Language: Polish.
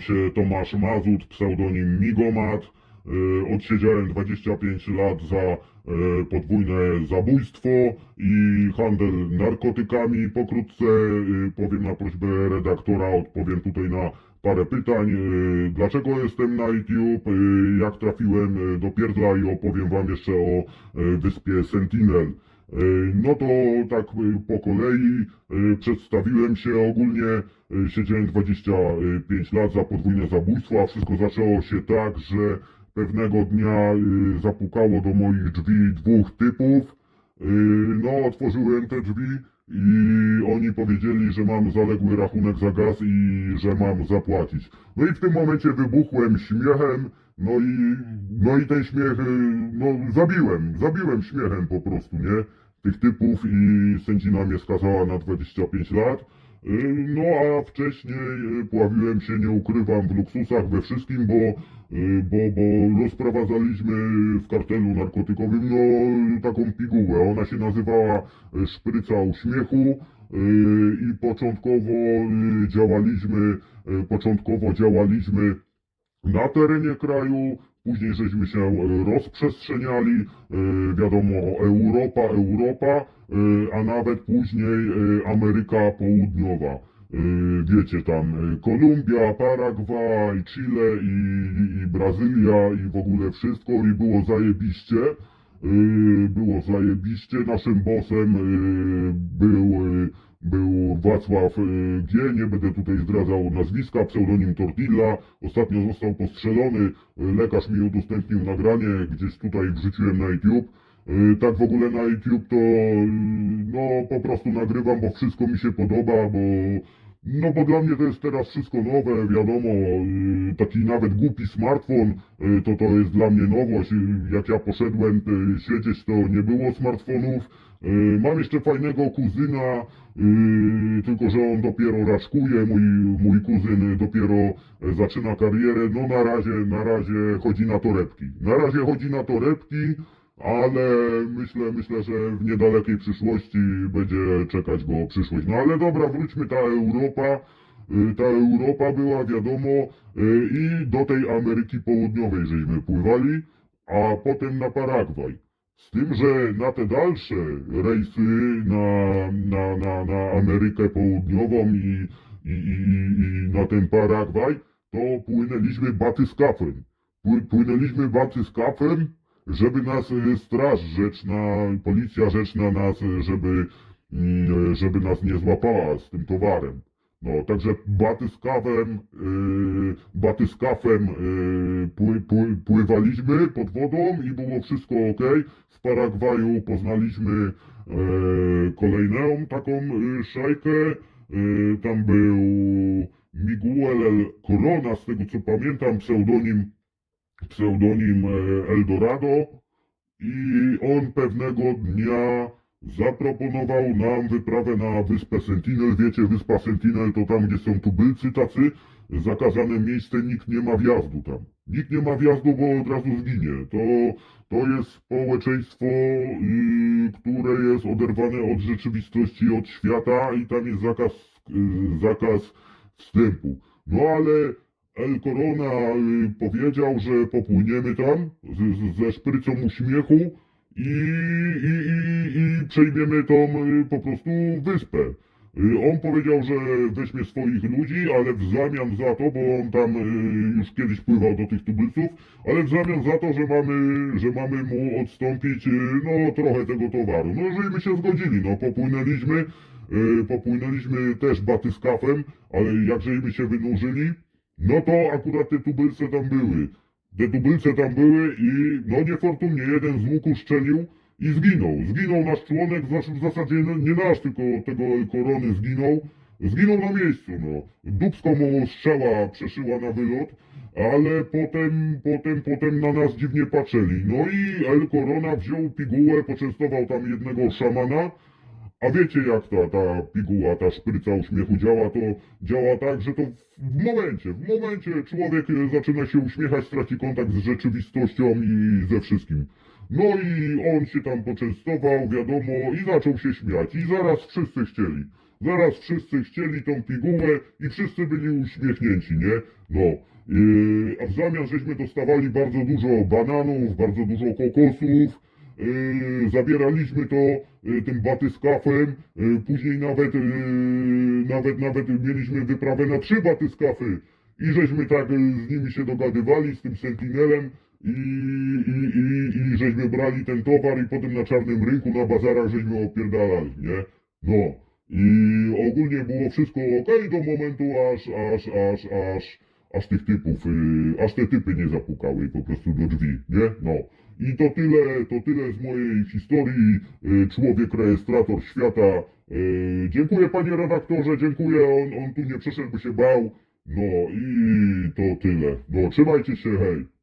się Tomasz Mazut, pseudonim Migomat. E, Odsiedziałem 25 lat za podwójne zabójstwo i handel narkotykami. Pokrótce e, powiem na prośbę redaktora, odpowiem tutaj na parę pytań. E, Dlaczego jestem na YouTube? E, Jak trafiłem e, do pierdla i opowiem wam jeszcze o e, wyspie Sentinel. E, No to tak e, po kolei e, przedstawiłem się ogólnie, e, siedziałem 25 lat za podwójne zabójstwo, a wszystko zaczęło się tak, że pewnego dnia e, zapukało do moich drzwi dwóch typów. E, No, otworzyłem te drzwi i oni powiedzieli, że mam zaległy rachunek za gaz i że mam zapłacić. No i w tym momencie wybuchłem śmiechem, no i, no i ten śmiech, y, no zabiłem, zabiłem śmiechem po prostu, nie? Tych typów i sędzina mnie skazała na 25 lat. Y, No a wcześniej y, pławiłem się, nie ukrywam, w luksusach we wszystkim, bo, y, bo, bo rozprowadzaliśmy w kartelu narkotykowym no, taką pigułę. Ona się nazywała szpryca uśmiechu i początkowo działaliśmy, początkowo działaliśmy na terenie kraju, później żeśmy się e, rozprzestrzeniali, e, wiadomo, Europa, Europa, e, a nawet później Ameryka Południowa. Wiecie tam, Kolumbia, Paragwaj, Chile i, i, i Brazylia i w ogóle wszystko i było zajebiście. E, Było zajebiście. Naszym bossem e, był, e, był Wacław G. Nie będę tutaj zdradzał nazwiska, pseudonim Tortilla. Ostatnio został postrzelony. Lekarz mi udostępnił nagranie, gdzieś tutaj wrzuciłem na YouTube. Tak w ogóle na YouTube to no po prostu nagrywam, bo wszystko mi się podoba, bo no bo dla mnie to jest teraz wszystko nowe, wiadomo, y, taki nawet głupi smartfon, y, to to jest dla mnie nowość. Y, Jak ja poszedłem siedzieć, to nie było smartfonów. Mam jeszcze fajnego kuzyna, tylko że on dopiero raczkuje, mój, mój kuzyn dopiero y, zaczyna karierę. No na razie, na razie chodzi na torebki. Na razie chodzi na torebki, ale myślę, myślę, że w niedalekiej przyszłości będzie czekać go przyszłość. No ale dobra, wróćmy ta Europa. Y, Ta Europa była, wiadomo, y, i do tej Ameryki Południowej żeśmy pływali, a potem na Paragwaj. Z tym, że na te dalsze rejsy na, na, na, na Amerykę Południową i, i, i, i na ten Paragwaj, to płynęliśmy batyskafem. Pły- Płynęliśmy batyskafem, żeby nas y, straż rzeczna, policja rzeczna nas, y, żeby, mm, żeby nas nie złapała z tym towarem. No, także batyskafem, yy, batyskafem yy, pły, pły, pływaliśmy pod wodą i było wszystko ok. W Paragwaju poznaliśmy yy, kolejną taką yy, szajkę. Yy, tam był Miguel El Corona, z tego co pamiętam, pseudonim, pseudonim e, Eldorado. I on pewnego dnia zaproponował nam wyprawę na wyspę Sentinel. Wiecie, wyspa Sentinel to tam, gdzie są tubylcy tacy. Zakazane miejsce, nikt nie ma wjazdu tam. Nikt nie ma wjazdu, bo od razu zginie. To, to jest społeczeństwo, yy, które jest oderwane od rzeczywistości, od świata i tam jest zakaz, yy, zakaz wstępu. No ale El Corona y, powiedział, że popłyniemy tam z, z, ze szprycą uśmiechu i, i, i, i przejmiemy tą y, po prostu wyspę. Y, On powiedział, że weźmie swoich ludzi, ale w zamian za to, bo on tam już kiedyś pływał do tych tubylców, ale w zamian za to, że mamy, że mamy mu odstąpić no trochę tego towaru. No jeżeli my się zgodzili, no popłynęliśmy, popłynęliśmy też batyskafem, ale jak żeśmy się wynurzyli, no to akurat te tubylce tam były. Te tubylce tam były i no niefortunnie jeden z łuku strzelił i zginął. Zginął nasz członek, w zasadzie nie, nie nasz, tylko tego korony zginął. Zginął na miejscu, no. Dubsko mu strzała przeszyła na wylot, ale potem, potem, potem na nas dziwnie patrzyli. No i El Corona wziął pigułę, poczęstował tam jednego szamana, a wiecie jak ta, ta piguła, ta szpryca uśmiechu działa? To działa tak, że to w momencie, w momencie człowiek e, zaczyna się uśmiechać, straci kontakt z rzeczywistością i ze wszystkim. No i on się tam poczęstował, wiadomo, i zaczął się śmiać. I zaraz wszyscy chcieli. zaraz wszyscy chcieli tą pigułę i wszyscy byli uśmiechnięci, nie? No. Yy, a w zamian żeśmy dostawali bardzo dużo bananów, bardzo dużo kokosów, zabieraliśmy to yy, tym batyskafem, yy, później nawet, yy, nawet, nawet mieliśmy wyprawę na trzy batyskafy i żeśmy tak yy, z nimi się dogadywali, z tym sentinelem i, i, i, i żeśmy brali ten towar i potem na czarnym rynku, na bazarach żeśmy opierdalali, nie? No. I ogólnie było wszystko ok do momentu, aż, aż, aż, aż, aż tych typów, yy, aż te typy nie zapukały po prostu do drzwi, nie? No. I to tyle, to tyle z mojej historii, yy, człowiek rejestrator świata. Yy, dziękuję panie redaktorze, dziękuję, on, on tu nie przyszedł, by się bał. No i to tyle. No trzymajcie się, hej.